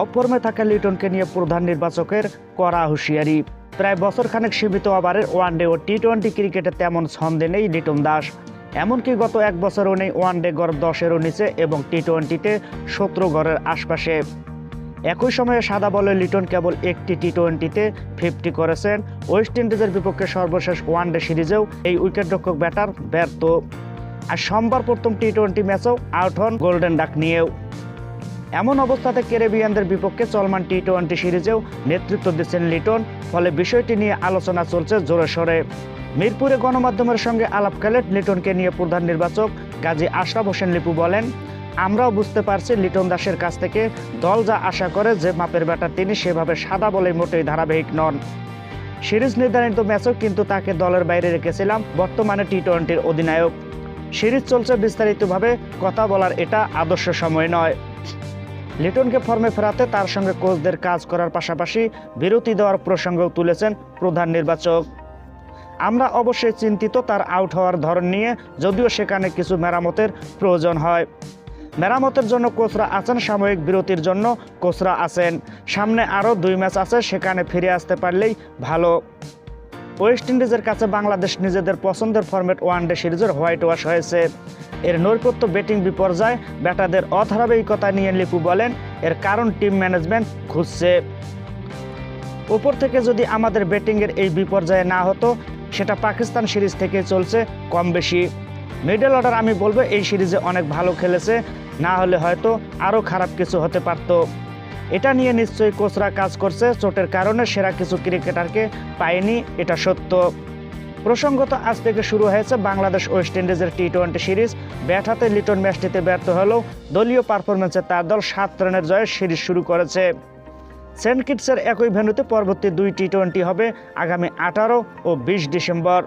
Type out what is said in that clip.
অফর্মে থাকা লিটনকে নিয়ে প্রধান নির্বাচকের কড়া হুঁশিয়ারি। প্রায় বছরখানেক সীমিত ওভারের ওয়ানডে ও টি টোয়েন্টি ক্রিকেটে তেমন ছন্দে নেই লিটন দাস। এমনকি গত এক বছরও নেই ওয়ানডে গড় দশেরও নিচে এবং টি টোয়েন্টিতে সতেরো গড়ের আশপাশে। একই সময়ে সাদা বলে লিটন কেবল একটি টি টোয়েন্টিতে ফিফটি করেছেন। ওয়েস্ট ইন্ডিজের বিপক্ষে সর্বশেষ ওয়ানডে সিরিজেও এই উইকেটরক্ষক ব্যাটার ব্যর্থ। আর সোমবার প্রথম টি টোয়েন্টি ম্যাচেও আউট হন গোল্ডেন ডাক নিয়েও। এমন অবস্থাতে ক্যারিবিয়ানদের বিপক্ষে চলমান টি টোয়েন্টি সিরিজেও নেতৃত্ব দিচ্ছেন লিটন, ফলে বিষয়টি নিয়ে আলোচনা চলছে জোরে সোরে। মিরপুরে গণমাধ্যমের সঙ্গে আলাপকালে লিটনকে নিয়ে প্রধান নির্বাচক গাজী আশরাফ হোসেন লিপু বলেন, আমরাও বুঝতে পারছি লিটন দাসের কাছ থেকে দল যা আশা করে যে মাপের ব্যাটার তিনি সেভাবে সাদা বলে মোটেই ধারাবাহিক নন। সিরিজ নির্ধারিত ম্যাচেও কিন্তু তাকে দলের বাইরে রেখেছিলাম বর্তমানে টি টোয়েন্টির অধিনায়ক। সিরিজ চলছে বিস্তারিতভাবে কথা বলার এটা আদর্শ সময় নয়। লিটনকে ফর্মে ফেরাতে তার সঙ্গে কোচদের কাজ করার পাশাপাশি বিরতি দেওয়ার প্রসঙ্গও তুলেছেন প্রধান নির্বাচক। আমরা অবশ্যই চিন্তিত, তার আউট হওয়ার ধরন নিয়ে, যদিও সেখানে কিছু মেরামতের প্রয়োজন হয়। মেরামতের জন্য কোচরা আছেন, সাময়িক বিরতির জন্য কোচরা আছেন। সামনে আরও দুই ম্যাচ আছে, সেখানে ফিরে আসতে পারলেই ভালো। ওয়েস্ট ইন্ডিজের কাছে বাংলাদেশ নিজেদের পছন্দের ফরম্যাট ওয়ানডে সিরিজের হোয়াইট ওয়াশ হয়েছে। এর নৈপথ্য ব্যাটিং বিপর্যয়, ব্যাটারদের অধারাবাহিকতা নিয়ে লিপু বলেন, এর কারণ টিম ম্যানেজমেন্ট খুঁজছে। উপর থেকে যদি আমাদের ব্যাটিংয়ের এই বিপর্যয়ে না হতো, সেটা পাকিস্তান সিরিজ থেকে চলছে কম বেশি। মিডল অর্ডার আমি বলব, এই সিরিজে অনেক ভালো খেলেছে, না হলে হয়তো আরও খারাপ কিছু হতে পারতো। এটা নিয়ে নিশ্চয়ই কোচরা কাজ করছে, চোটের কারণে সেরা কিছু ক্রিকেটারকে পায়নি, এটা সত্য। প্রসঙ্গত আজ থেকে শুরু হয়েছে বাংলাদেশ ওয়েস্ট ইন্ডিজের টি টোয়েন্টি সিরিজ ব্যাট হাতে লিটন ম্যাচটিতে ব্যর্থ হলেও দলীয় পারফরমেন্সে তার দল সাত রানের জয়ে সিরিজ শুরু করেছে। সেন্ট কিটসের একই ভেন্যুতে পরবর্তী দুই টি টোয়েন্টি হবে আগামী আঠারো ও বিশ ডিসেম্বর।